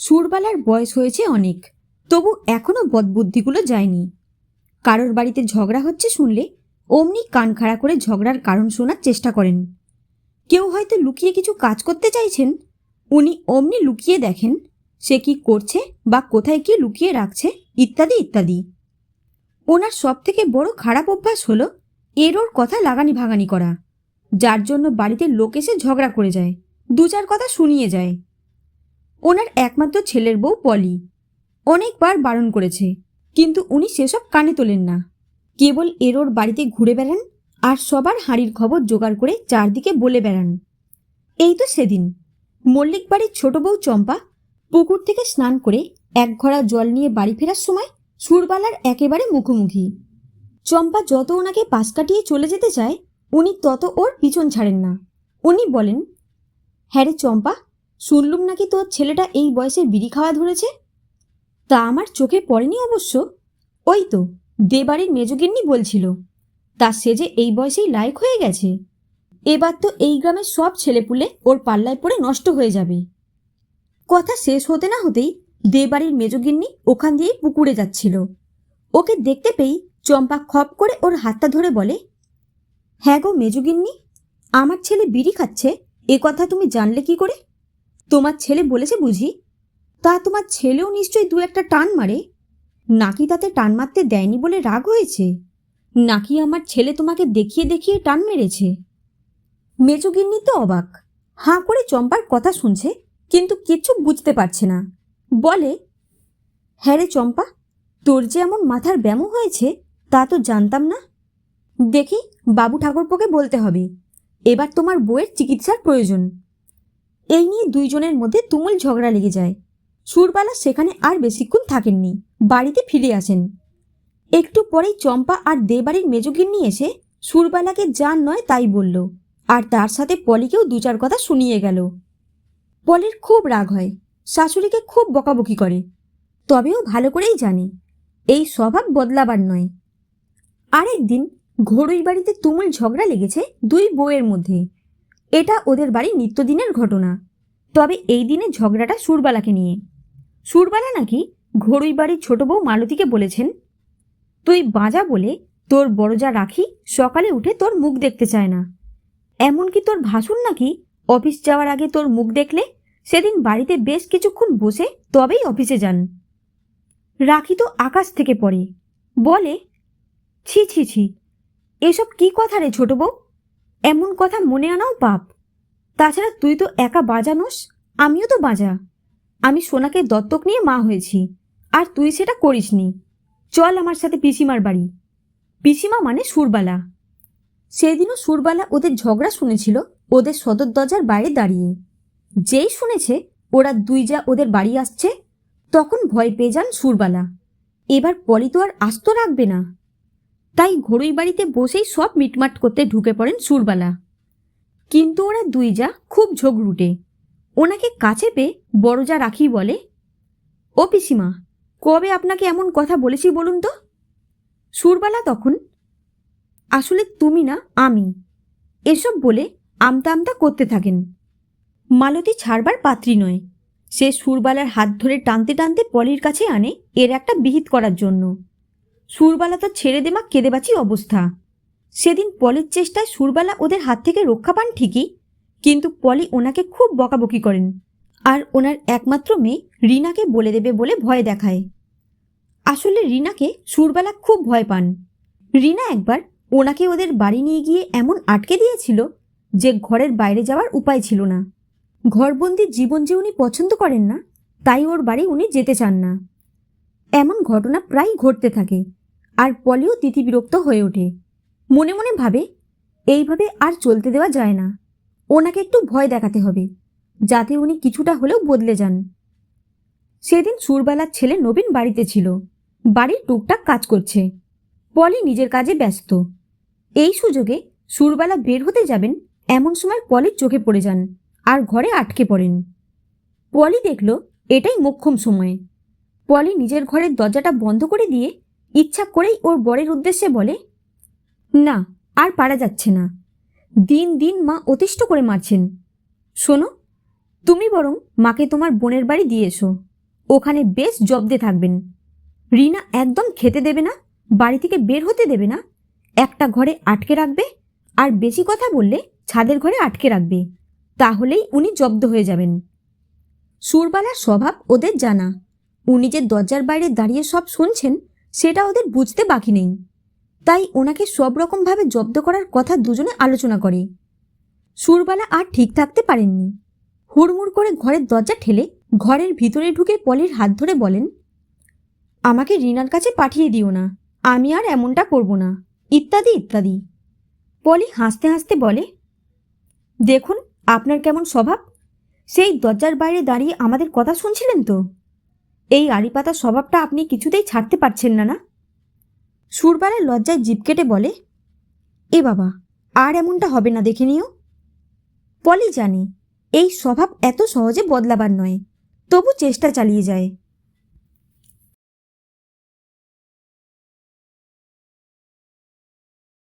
সুরবালার বয়স হয়েছে অনেক, তবু এখনও বদবুদ্ধিগুলো যায়নি। কারোর বাড়িতে ঝগড়া হচ্ছে শুনলে অমনি কান খাড়া করে ঝগড়ার কারণ শোনার চেষ্টা করেন। কেউ হয়তো লুকিয়ে কিছু কাজ করতে চাইছেন, উনি অমনি লুকিয়ে দেখেন সে কি করছে বা কোথায় কি লুকিয়ে রাখছে, ইত্যাদি ইত্যাদি। ওনার সব থেকে বড় খারাপ অভ্যাস হলো এর ওর কথা লাগানি ভাগানি করা, যার জন্য বাড়িতে লোক এসে ঝগড়া করে যায়, দু চার কথা শুনিয়ে যায়। ওনার একমাত্র ছেলের বউ পলি। অনেকবার বারণ করেছে, কিন্তু উনি সেসব কানে তোলেন না। কেবল এরোর বাড়িতে ঘুরে বেড়ান আর সবার হাঁড়ির খবর জোগাড় করে চারদিকে বলে বেড়ান। এই তো সেদিন। মল্লিক বাড়ির ছোট বউ চম্পা পুকুর থেকে স্নান করে এক ঘড়া জল নিয়ে বাড়ি ফেরার সময় সুরবালার একেবারে মুখোমুখি। চম্পা যত ওনাকে পাশ কাটিয়ে চলে যেতে চায়, উনি তত ওর পিছন ছাড়েন না। উনি বলেন হ্যাঁ রে চম্পা শুনলুম নাকি তোর ছেলেটা এই বয়সে বিড়ি খাওয়া ধরেছে? তা আমার চোখে পড়েনি অবশ্য। ওই তো দেবাড়ির মেজগিন্নি বলছিল, তা সে যে এই বয়সেই লায়ক হয়ে গেছে। এবার তো এই গ্রামের সব ছেলেপুলে ওর পাল্লায় পড়ে নষ্ট হয়ে যাবে। কথা শেষ হতে না হতেই দেবাড়ির মেজগিন্নি ওখান দিয়েই পুকুরে যাচ্ছিল। ওকে দেখতে পেয়েই চম্পা খপ করে ওর হাতটা ধরে বলে হ্যাঁ গো মেজগিন্নি আমার ছেলে বিড়ি খাচ্ছে, এ কথা তুমি জানলে কি করে? তোমার ছেলে বলেছে বুঝি? তা তোমার ছেলেও নিশ্চয়ই দু একটা টান মারে। নাকি তাতে টান মারতে দেয়নি বলে রাগ হয়েছে? নাকি আমার ছেলে তোমাকে দেখিয়ে দেখিয়ে টান মেরেছে? মেজগিন্নি তো অবাক। হাঁ করে চম্পার কথা শুনছে, কিন্তু কিচ্ছু বুঝতে পারছে না। বলে হ্যাঁ রে চম্পা, তোর যে এমন মাথার ব্যামো হয়েছে, তা তো জানতাম না। দেখি বাবু ঠাকুরপোকে বলতে হবে। এবার তোমার বউয়ের চিকিৎসার প্রয়োজন। এই নিয়ে দুইজনের মধ্যে তুমুল ঝগড়া লেগে যায়। সুরবালা সেখানে আর বেশিক্ষণ থাকেননি, বাড়িতে ফিরে আসেন। একটু পরেই চম্পা আর দেবাড়ির মেজগিন্নি এসে সুরবালাকে যা নয় তাই বলল, আর তার সাথে পলিকেও দু চার কথা শুনিয়ে গেল। পলির খুব রাগ হয়, শাশুড়িকে খুব বকাবকি করে, তবেও ভালো করেই জানে, এই স্বভাব বদলাবার নয়। আরেকদিন ঘড়ুই বাড়িতে তুমুল ঝগড়া লেগেছে দুই বউয়ের মধ্যে এটা ওদের বাড়ির নিত্যদিনের ঘটনা। তবে এই দিনে ঝগড়াটা সুরবালাকে নিয়ে। সুরবালা নাকি ঘড়ুই বাড়ির ছোট বউ মালতীকে বলেছেন, তুই বাজা বলে তোর বড় যা রাখি সকালে উঠে তোর মুখ দেখতে চায় না। এমনকি তোর ভাসুর নাকি অফিস যাওয়ার আগে তোর মুখ দেখলে সেদিন বাড়িতে বেশ কিছুক্ষণ বসে তবেই অফিসে যান। রাখি তো আকাশ থেকে পড়ে। বলে, ছি ছি ছি, এসব কি কথা রে ছোট বউ? এমন কথা মনে আনাও পাপ তাছাড়া তুই তো একা বাজানোস, আমিও তো বাজা। আমি সোনাকে দত্তক নিয়ে মা হয়েছি, আর তুই সেটা করিসনি। চল আমার সাথে পিসিমার বাড়ি। পিসিমা মানে সুরবালা। সেদিনও সুরবালা ওদের ঝগড়া শুনেছিল, ওদের সদর দরজার বাইরে দাঁড়িয়ে। যেই শুনেছে, ওরা দুই যা ওদের বাড়ি আসছে, তখন ভয় পেয়ে যান সুরবালা। এবার পলি তো আর আস্ত রাখবে না। তাই ঘড়ুই বাড়িতে বসেই সব মিটমাট করতে ঢুকে পড়েন সুরবালা। কিন্তু ওরা দুই যা খুব ঝগড়ুটে ওনাকে কাছে পেয়ে বড় যা রাখি বলে, ও পিসিমা, কবে আপনাকে এমন কথা বলেছি বলুন তো? সুরবালা তখন, আসলে তুমি না, আমি। এসব বলে আমতা আমতা করতে থাকেন। মালতী ছাড়বার পাত্রী নয়। সে সুরবালার হাত ধরে টানতে টানতে পলির কাছে আনে এর একটা বিহিত করার জন্য। সুরবালা তো ছেড়ে দেমা কেঁদেবাচি অবস্থা। সেদিন পলির চেষ্টায় সুরবালা ওদের হাত থেকে রক্ষা পান ঠিকই, কিন্তু পলি ওনাকে খুব বকাবকি করেন, আর ওনার একমাত্র মেয়ে রিনাকে বলে দেবে বলে ভয় দেখায়। আসলে রিনাকে সুরবালা খুব ভয় পান। রিনা একবার ওনাকে ওদের বাড়ি নিয়ে গিয়ে এমন আটকে দিয়েছিল যে ঘরের বাইরে যাওয়ার উপায় ছিল না। ঘরবন্দি জীবন যে উনি পছন্দ করেন না, তাই ওর বাড়ি উনি যেতে চান না। এমন ঘটনা প্রায় ঘটতে থাকে। আর পলিও তিথিবিরক্ত হয়ে ওঠে। মনে মনে ভাবে, এইভাবে আর চলতে দেওয়া যায় না। ওনাকে একটু ভয় দেখাতে হবে, যাতে উনি কিছুটা হলেও বদলে যান। সেদিন সুরবালার ছেলে নবীন বাড়িতে ছিল। বাড়ির টুকটাক কাজ করছে। পলি নিজের কাজে ব্যস্ত। এই সুযোগে সুরবালা বের হতে যাবেন, এমন সময় পলির চোখে পড়ে যান আর ঘরে আটকে পড়েন। পলি দেখল, এটাই মোক্ষম সময়। পলি নিজের ঘরের দরজাটা বন্ধ করে দিয়ে ইচ্ছা করেই ওর বরের উদ্দেশ্যে বলে, না, আর পারা যাচ্ছে না। দিন দিন মা অতিষ্ঠ করে মারছেন। শোনো, তুমি বরং মাকে তোমার বোনের বাড়ি দিয়ে এসো। ওখানে বেশ জব্দে থাকবেন। রিনা একদম খেতে দেবে না, বাড়ি থেকে বের হতে দেবে না। একটা ঘরে আটকে রাখবে আর বেশি কথা বললে ছাদের ঘরে আটকে রাখবে। তাহলেই উনি জব্দ হয়ে যাবেন। সুরবালার স্বভাব ওদের জানা। উনি যে দরজার বাইরে দাঁড়িয়ে সব শুনছেন সেটা ওদের বুঝতে বাকি নেই। তাই ওনাকে সব রকমভাবে জব্দ করার কথা দুজনে আলোচনা করে। সুরবালা আর ঠিক থাকতে পারেননি। হুড়মুড় করে ঘরের দরজা ঠেলে ঘরের ভিতরে ঢুকে পলির হাত ধরে বলেন, আমাকে রিনার কাছে পাঠিয়ে দিও না, আমি আর এমনটা করব না। ইত্যাদি ইত্যাদি। পলি হাসতে হাসতে বলে, দেখুন, আপনার কেমন স্বভাব। সেই দরজার বাইরে দাঁড়িয়ে আমাদের কথা শুনছিলেন তো? এই আড়ি পাতার স্বভাবটা আপনি কিছুতেই ছাড়তে পারছেন না না? সুরবালা লজ্জায় জিপ কেটে বলে, এ বাবা, আর এমনটা হবে না দেখে নিও। পলি জানে, এই স্বভাব এত সহজে বদলাবার নয়, তবু চেষ্টা চালিয়ে যায়।